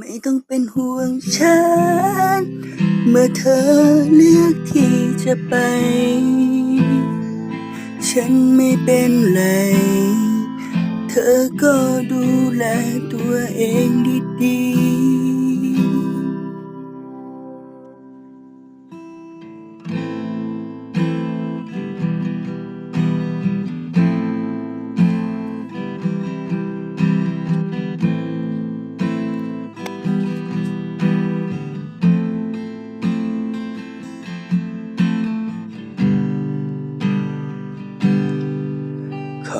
ไม่ต้องเป็นห่วงฉัน เมื่อเธอเลือกที่จะไป ฉันไม่เป็นไร เธอก็ดูแลตัวเองดีๆ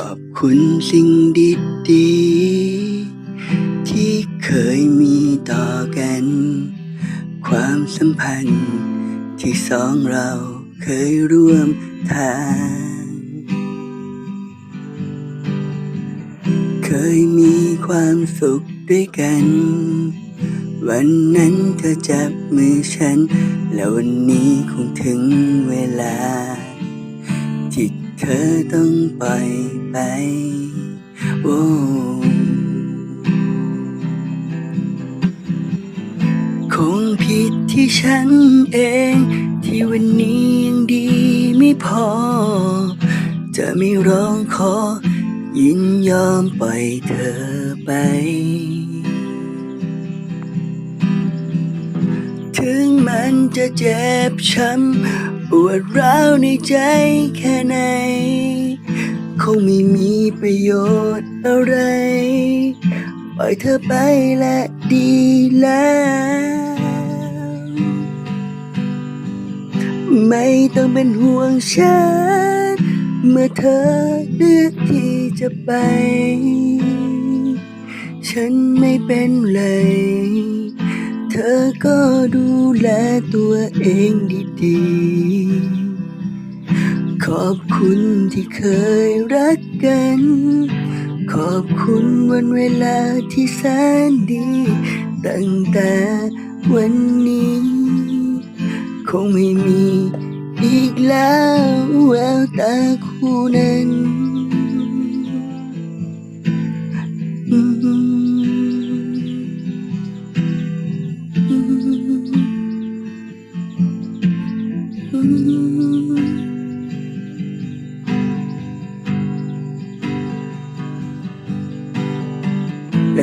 อบคุณสิ่งดีๆ ที่เคยมีต่อกัน ความสัมพันธ์ที่สองเราเคยร่วมทาง เคยมีความสุขด้วยกัน วันนั้นเธอจับมือฉัน แล้ววันนี้คงถึงเวลา เธอต้องปล่อยไปโอ้คงผิดที่ฉันเอง ที่วันนี้ยังดีไม่พอ จะไม่ร้องขอ ยินยอมปล่อยเธอไป ถึงมันจะเจ็บช้ำ ปวดร้าวในใจแค่ไหน คงไม่มีประโยชน์อะไร ปล่อยเธอไปและดีแล้ว ไม่ต้องเป็นห่วงฉัน เมื่อเธอเลือกที่จะไป ฉันไม่เป็นไรเธอก็ดูแลตัวเองดี ๆขอบคุณที่เคยรักกัน ขอบคุณวันเวลาที่แสนดี ตั้งแต่วันนี้ คงไม่มีอีกแล้วแววตาคู่นั้นอื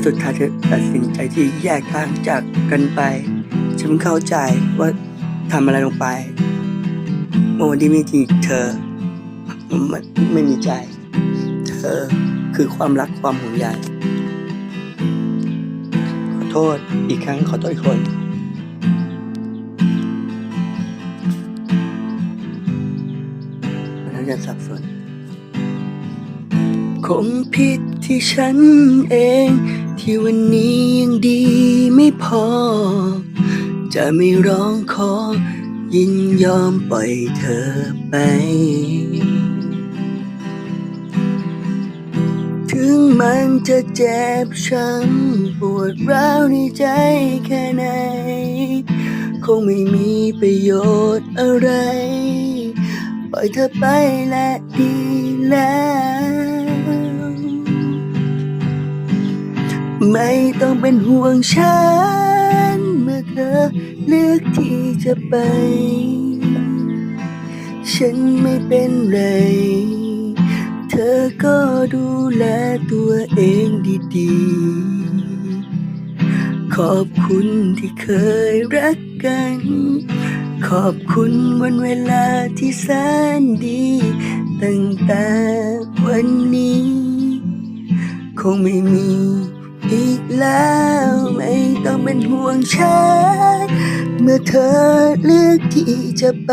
สุดท้ายเธอตัดสินใจที่แยกทางจากกันไป ฉันเข้าใจว่าทำอะไรลงไปเมื่อวันที่ไม่จริงเธอไม่ไม่มีใจ เธอคือความรักความห่วงใยขอโทษอีกครั้งขอโทษอีกคนมันจะสับสนคงผิดที่ฉันเอง ที่วันนี้ยังดีไม่พอ จะไม่ร้องขอ ยินยอมปล่อยเธอไป ถึงมันจะเจ็บช้ำปวดร้าวในใจแค่ไหน คงไม่มีประโยชน์อะไร ปล่อยเธอไปและดีแล้ว ไม่ต้องเป็นห่วงฉัน เมื่อเธอเลือกที่จะไป ฉันไม่เป็นไร เธอก็ดูแลตัวเองดีๆ ขอบคุณที่เคยรักกัน ขอบคุณวันเวลาที่แสนดี ตั้งแต่วันนี้ คงไม่มี อีกแล้วไม่ต้องเป็นห่วงฉันเมื่อเธอเลือกที่จะไป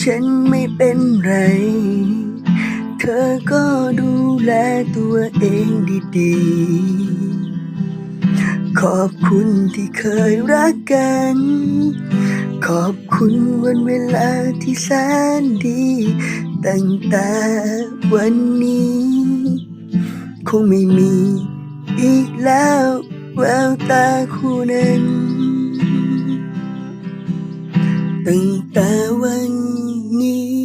ฉันไม่เป็นไร เธอก็ดูแลตัวเองดีๆ ขอบคุณที่เคยรักกัน ขอบคุณวันเวลาที่แสนดี ตั้งแต่วันนี้ คงไม่มี อีกแล้วแววตาคู่นั้นตั้งแต่วันนี้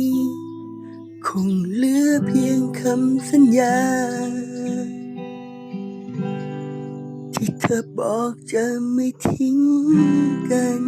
คงเหลือเพียงคำสัญญา ที่เธอบอกจะไม่ทิ้งกัน